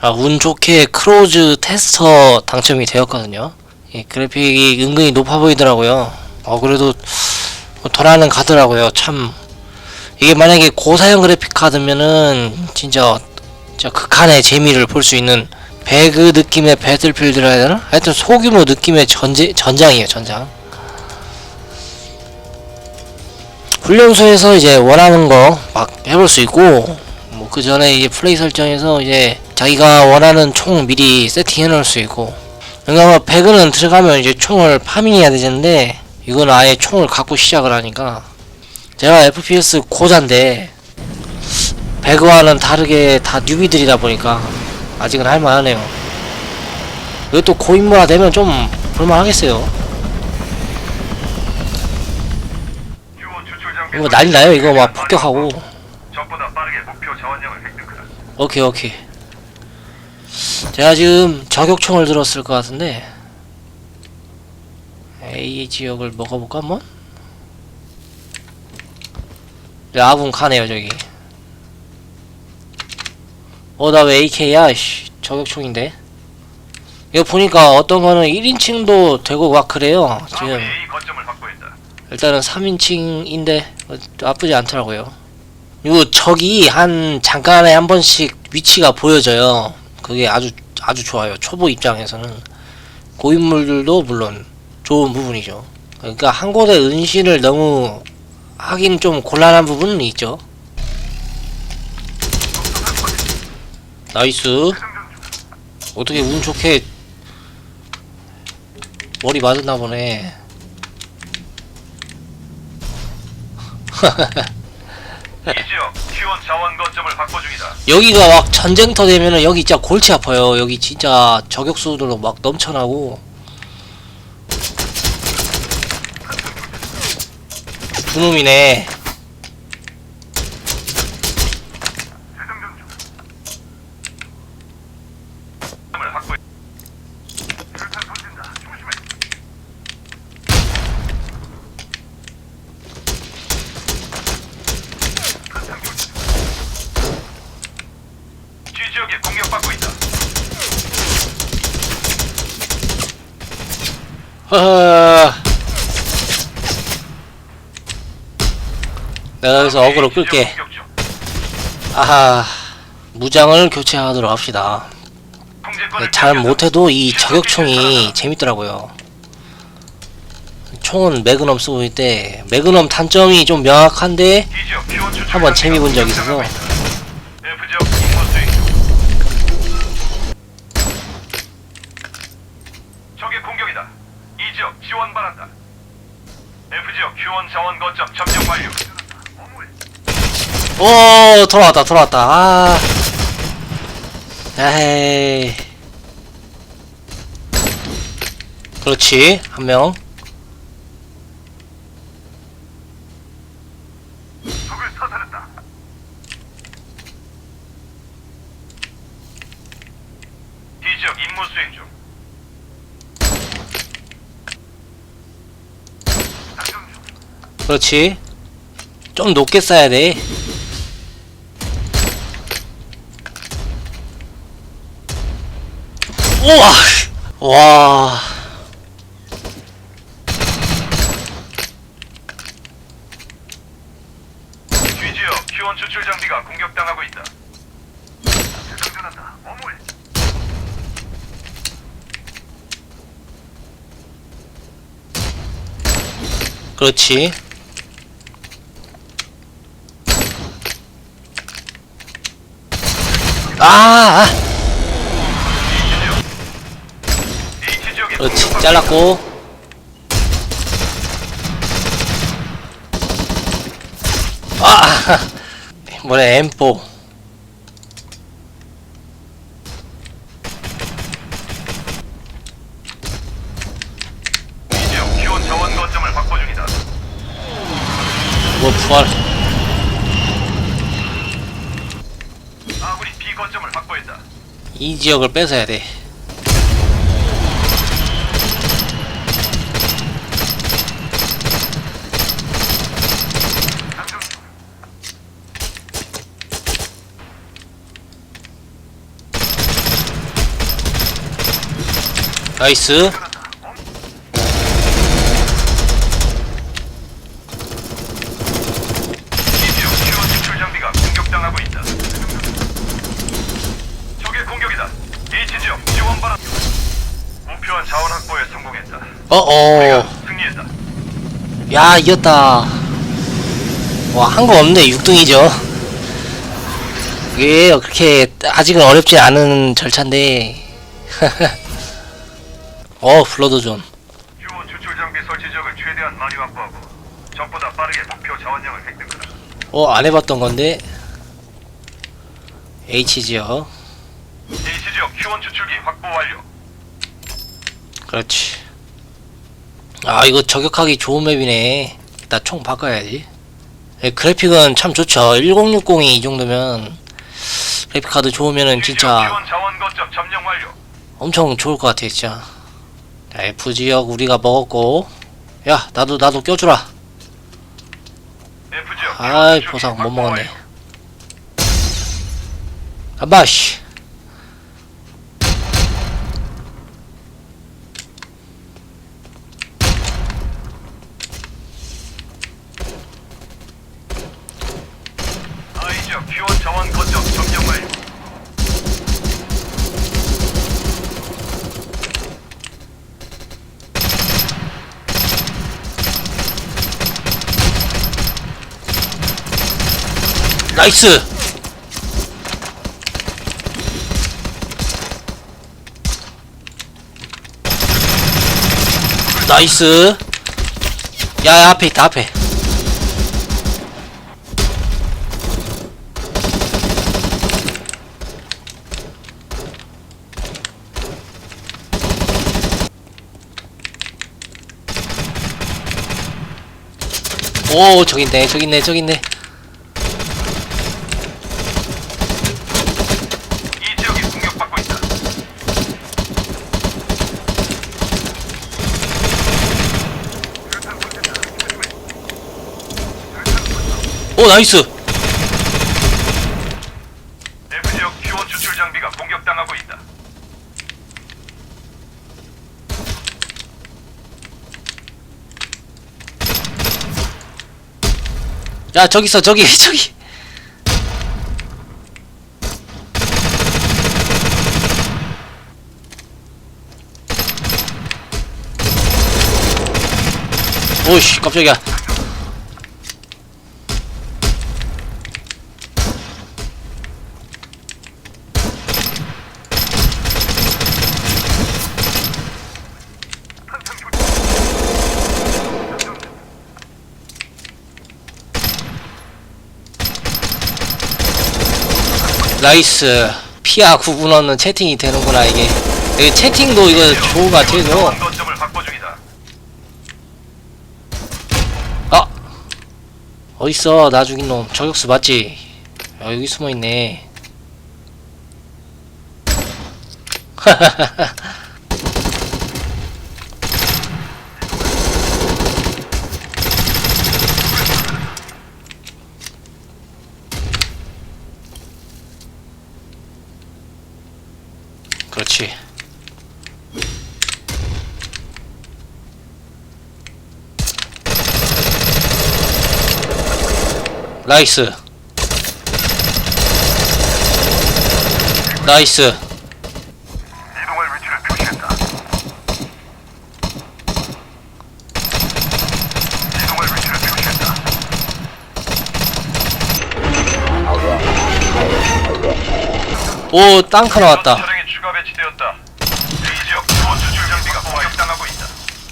아, 운 좋게 크로즈 테스터 당첨이 되었거든요. 이 그래픽이 은근히 높아 보이더라고요. 어, 그래도 돌아는 가더라고요. 참. 이게 만약에 고사양 그래픽 카드면은 진짜, 진짜 극한의 재미를 볼 수 있는 배그 느낌의 배틀필드라 해야 되나? 하여튼 소규모 느낌의 전제, 전장이에요, 전장. 훈련소에서 이제 원하는 거 막 해볼 수 있고, 뭐 그 전에 이제 플레이 설정에서 이제 자기가 원하는 총 미리 세팅해 놓을 수 있고. 그러니까 뭐 배그는 들어가면 이제 총을 파밍해야 되는데 이건 아예 총을 갖고 시작을 하니까. 제가 FPS 고자인데 배그와는 다르게 다 뉴비들이다 보니까 아직은 할만하네요. 이것도 고인물화 되면 좀 볼만하겠어요. 이거 난리 나요. 이거 막 폭격하고. 오케이 오케이 제가 지금 저격총을 들었을 것 같은데 A 지역을 먹어볼까 한번? 네, 아군 카네요 저기 어 나 왜 AK야 씨 저격총인데 이거 보니까 어떤 거는 1인칭도 되고 막 그래요 지금. 일단은 3인칭인데 나쁘지 않더라고요. 그리고 적이 한 잠깐에 한 번씩 위치가 보여져요. 그게 아주 아주 좋아요. 초보 입장에서는 고인물들도 물론 좋은 부분이죠. 그러니까 한 곳에 은신을 너무 하긴 좀 곤란한 부분은 있죠. 나이스. 어떻게 운 좋게 머리 맞았나 보네. 이 지역 Q1 자원 거점을 확보 중이다. 여기가 막 전쟁터 되면은 여기 진짜 골치 아파요. 여기 진짜 저격수들로 막 넘쳐나고. 두 놈이네. 점을 확보해. 술탄 던진다. 조심해. G 지역에 공격받고 있다. 허허. 내가 여기서 어그로 끌게. 아하. 무장을 교체하도록 합시다. 네, 잘 못해도 이 저격총이. 재밌더라고요. 총은 매그넘 쓰고 있대. 매그넘 단점이 좀 명확한데 이 지역 Q1 추출 한번 재미 본 적이 있어서. 적의 공격이다. 이 지역 지원 바란다. F 지역 Q1 자원 거점 점령 완료. 오 돌아왔다 돌아왔다 아 에이 그렇지 한명 적을 사살했다. 이 지역 임무 수행 중. 작전 중. 그렇지 좀 높게 쏴야 돼 우와 와 G 지역 Q1 추출 장비가 공격당하고 있다. 장전한다. 어물. 그렇지 아, 아. 그렇지 잘랐고. 아 뭐래 M4 이 지역 Q1 자원 거점을 확보 중이다. 뭐 부활 이 지역을 뺏어야 돼. 나이스. 야 이겼다. 와한거 없네 6등이죠. 이게 그렇게 아직은 어렵지 않은 절차인데. 어 블러드존. 지원 추출 장비 설치 지역을 최대한 많이 확보하고 적보다 빠르게 목표 자원량을 획득하라. 어 안해봤던 건데. H지요 H 지역 Q1 추출기 확보 완료. 그렇지 아 이거 저격하기 좋은 맵이네. 나 총 바꿔야지. 예, 그래픽은 참 좋죠. 1060이 이 정도면 그래픽 카드 좋으면은 진짜 Q1 자원 거점 점령 완료. 엄청 좋을 것 같아 진짜. 자 F지역 우리가 먹었고. 야 나도 나도 껴주라. 아이 Q1 추출기 보상 못 먹었네. 아바씨 I 지역 Q1 자원 거점 점령 완료. 나이스. 나이스. 야야 앞에 있다 앞에. 오 저기 있네 저기 있네 저기 있네 이 지역이 공격받고 있다. 오 나이스. F 지역 Q1 추출 장비가 공격당하고 있다. 야 저기 있어 저기 저기. 오씨 깜짝이야 나이스. 피아 구분하는 채팅이 되는구나 이게. 이게 채팅도 이거 좋은 것 같아요 이거. 아! 어딨어 나 죽인 놈. 저격수 맞지? 야 여기 숨어있네 그렇지 나이스 나이스 이동할 위치를 표시했다. 이동할 위치를 표시했다. 오 땅크 나왔다.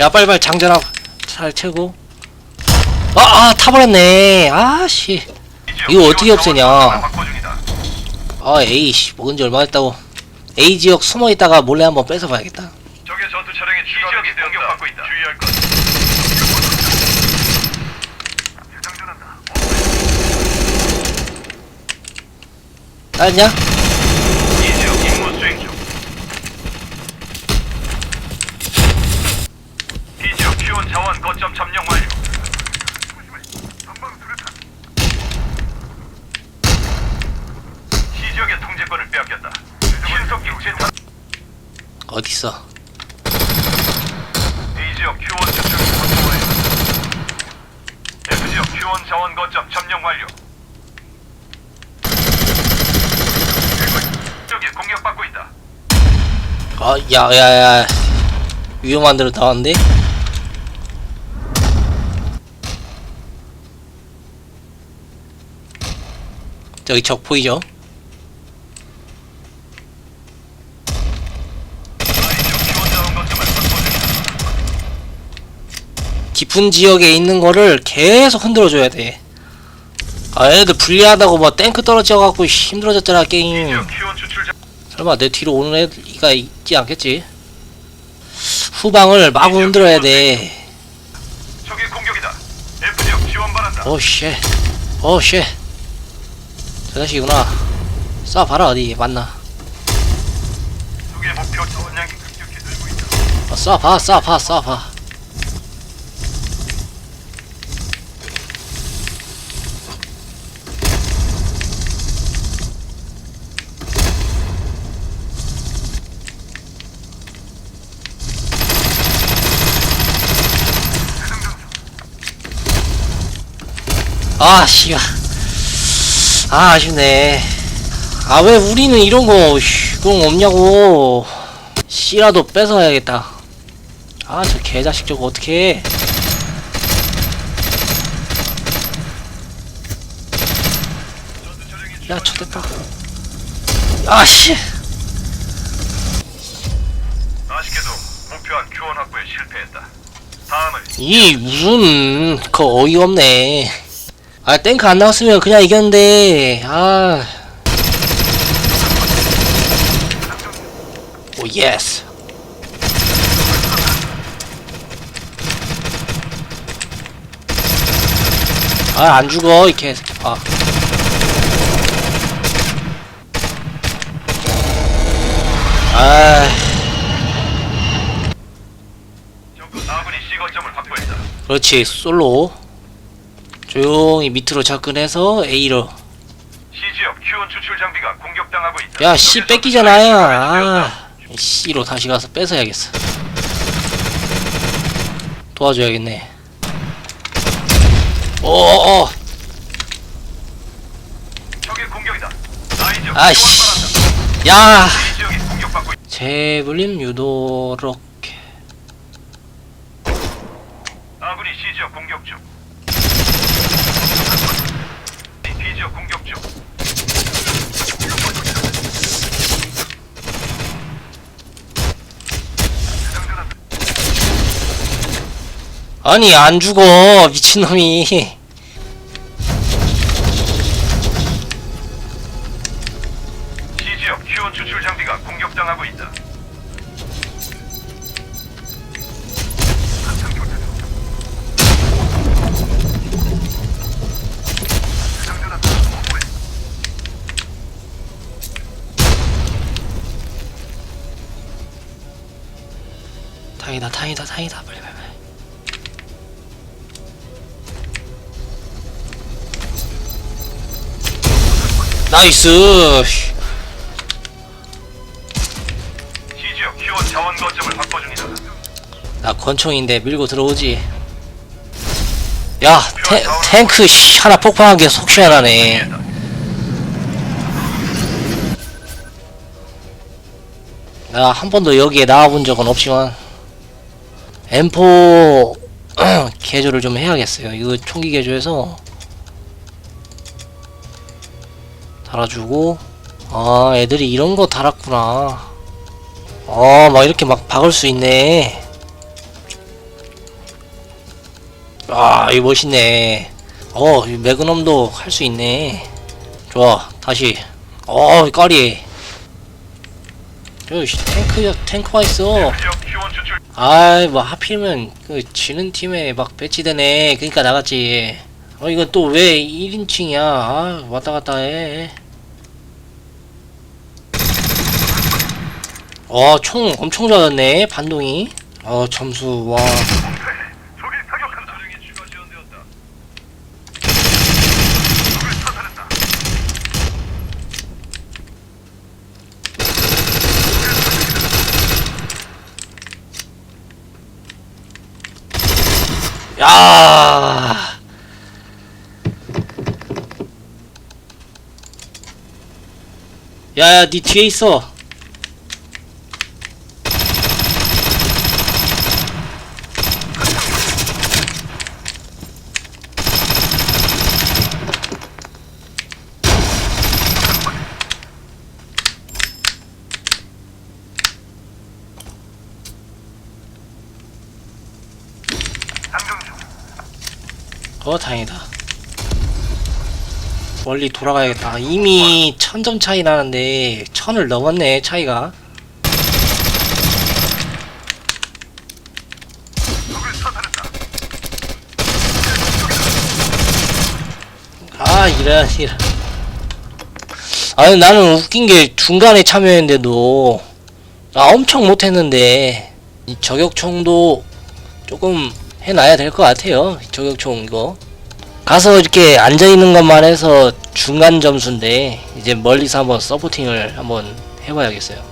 야 빨리빨리 장전하고 잘 채고 아아 타버렸네 아씨 이 이거 어떻게 Q1 없애냐? 아 에이씨 먹은 지 얼마 됐다고 A 지역 숨어 있다가 몰래 한번 뺏어 봐야겠다 적의 전투 차량이 추가 배치되었다. 공격받고 있다. 주의할 것. 따냐? 이 지역 임무 수행 중. 이 지역 Q1 자원 거점 점령 완료. 시 지역의 통제권을 빼앗겼다. 신속 격체 어딨어 지역 Q1 추출 확보 완료. F 지역 Q1 자원 거점 점령 완료. 저기 공격받고 있다. 아, 야, 야, 야. 위험한 데로 나왔는데? 저기 적 보이죠? 아이 지역 Q1 자원 거점을 확보 중. 깊은 지역에 있는 거를 계속 흔들어줘야 돼. 아, 얘들 불리하다고 뭐 탱크 떨어져갖고 힘들어졌잖아, 게임. 지역 Q1 추출 자 설마 내 뒤로 오는 애 가 있지 않겠지? 후방을 마구 흔들어야 돼. 적의 공격이다. F 지역 지원 바란다. 오, 쉣. 오, 쉣. 저 자식이구나. 쏴봐라, 어디, 맞나. 적의 목표 전량이 급격히 늘고 있다. 어, 쏴봐, 쏴봐, 쏴봐. 아, 씨발. 아, 아쉽네. 아, 왜 우리는 이런 거, 씨, 그런 거 없냐고. 씨라도 뺏어야겠다. 아, 저 개자식 저거 어떡해. 야, 저됐다. 아, 씨. 아쉽게도 목표한 Q1 확보에 실패했다. 다음을 이, 무슨, 그 어이없네. 아, 탱크 안 나왔으면 그냥 이겼는데, 아. 오, 예스. 아, 안 죽어, 이 개새끼. 아. 아. 그렇지, 솔로. 조용히 밑으로 접근해서 A로. C 지역 Q1 추출 장비가 공격당하고 있다. 야, C 뺏기잖아요. 아, C로 다시 가서 뺏어야겠어. 도와줘야겠네. 오오오, 적의 공격이다. I 지역 아이씨. 지원 야, 바란다. C 지역이 공격받고 있다. 제블린 유도록. 아군이 C 지역 공격 중. 지역 공격 중. 아니, 안 죽어, 미친놈이. C 지역 Q1 추출 장비가 공격당하고 있다. 다행이다, 다행이다, 다행이다. 빨리, 빨리, 빨리. 나이스. 씨. C 지역 Q1 자원 거점을 확보 중이다. 나 권총인데 밀고 들어오지. 야, 태, 탱크 씨, 하나 폭파한 게 속 시원하네. 나 한 번도 여기에 나와본 적은 없지만 M4 개조를 좀 해야겠어요. 이거 총기 개조해서 달아주고 아 애들이 이런 거 달았구나. 어막 이렇게 막 박을 수 있네. 아, 이거 멋있네. 어, 이 매그넘도 할 수 있네. 좋아, 다시. 어, 까리. 저, 씨, 탱크, 탱크가 있어. F 지역 Q1 추출 아이, 뭐, 하필이면, 그, 지는 팀에 막 배치되네. 그니까 나갔지. 어, 이건 또 왜 1인칭이야. 아, 왔다 갔다 해. 어, 총 엄청 좋아졌네. 반동이. 어, 점수, 와. 적이 사격한다. 적이 추가 지원되었다. 적을 사살했다. 아. 야야 니 뒤에 있어. 어 다행이다 멀리 돌아가야겠다. 이미 천 점 차이 나는데 천을 넘었네 차이가. 아 이런 이런 아니 나는 웃긴 게 중간에 참여했는데도 나 엄청 못했는데 이 저격총도 조금 해놔야 될 것 같아요 저격총 이거 가서 이렇게 앉아 있는 것만 해서 중간 점수인데 이제 멀리서 한번 서포팅을 한번 해봐야겠어요